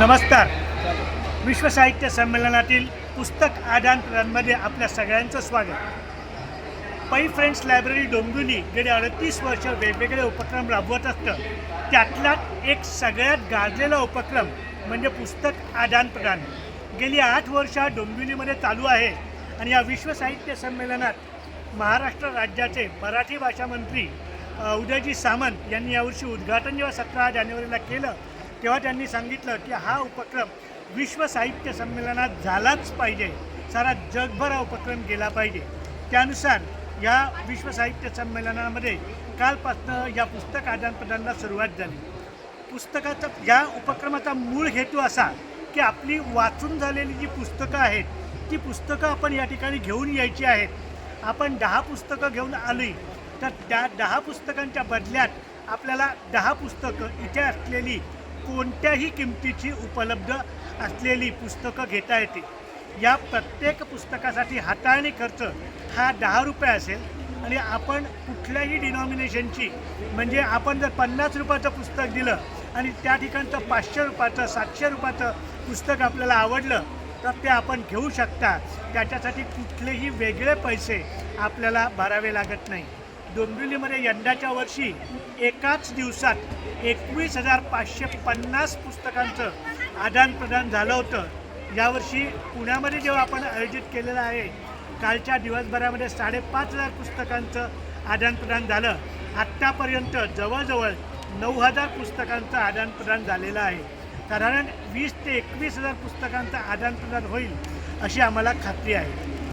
नमस्कार. विश्व साहित्य संमेलनातील पुस्तक आदान प्रदानमध्ये आपल्या सगळ्यांचं स्वागत. पै फ्रेंड्स लायब्ररी डोंबिवली गेले अडतीस वर्ष वेगवेगळे उपक्रम राबवत असतं. त्यातलाच एक सगळ्यात गाजलेला उपक्रम म्हणजे पुस्तक आदान प्रदान गेली आठ वर्ष डोंबिवलीमध्ये चालू आहे आणि या विश्व साहित्य संमेलनात महाराष्ट्र राज्याचे मराठी भाषा मंत्री उदयजी सामंत यांनी यावर्षी उद्घाटन जेव्हा सतरा जानेवारीला केलं तेव्हा त्यांनी सांगितलं की हा उपक्रम विश्व साहित्य संमेलनात झालाच पाहिजे. सारा जगभर हा उपक्रम गेला पाहिजे. त्यानुसार या विश्व साहित्य संमेलनामध्ये कालपासनं या पुस्तक आदानप्रदानाला सुरुवात झाली. पुस्तकाचा या उपक्रमाचा मूळ हेतू असा की आपली वाचून झालेली जी पुस्तकं आहेत ती पुस्तकं आपण या ठिकाणी घेऊन यायची आहेत. आपण दहा पुस्तकं घेऊन आली तर त्या दहा पुस्तकांच्या बदल्यात आपल्याला दहा पुस्तकं इथे असलेली कोणत्याही किमतीची उपलब्ध असलेली पुस्तकं घेता येते या प्रत्येक पुस्तकासाठी हाताळणी खर्च हा दहा रुपये असेल आणि आपण कुठल्याही डिनॉमिनेशनची म्हणजे आपण जर पन्नास रुपयाचं पुस्तक दिलं आणि त्या ठिकाणचं पाचशे रुपयाचं सातशे रुपयाचं पुस्तक आपल्याला आवडलं तर ते आपण घेऊ शकता. त्याच्यासाठी कुठलेही वेगळे पैसे आपल्याला भरावे लागत नाही. डोंबिवलीमध्ये यंदाच्या वर्षी एकाच दिवसात एकवीस हजार पाचशे पन्नास पुस्तकांचं आदानप्रदान झालं होतं. यावर्षी पुण्यामध्ये जेव्हा आपण आयोजित केलेलं आहे कालच्या दिवसभरामध्ये साडेपाच हजार पुस्तकांचं आदानप्रदान झालं. आत्तापर्यंत जवळजवळ नऊ हजार पुस्तकांचं आदानप्रदान झालेलं आहे. साधारण वीस ते एकवीस हजार पुस्तकांचं आदानप्रदान होईल अशी आम्हाला खात्री आहे.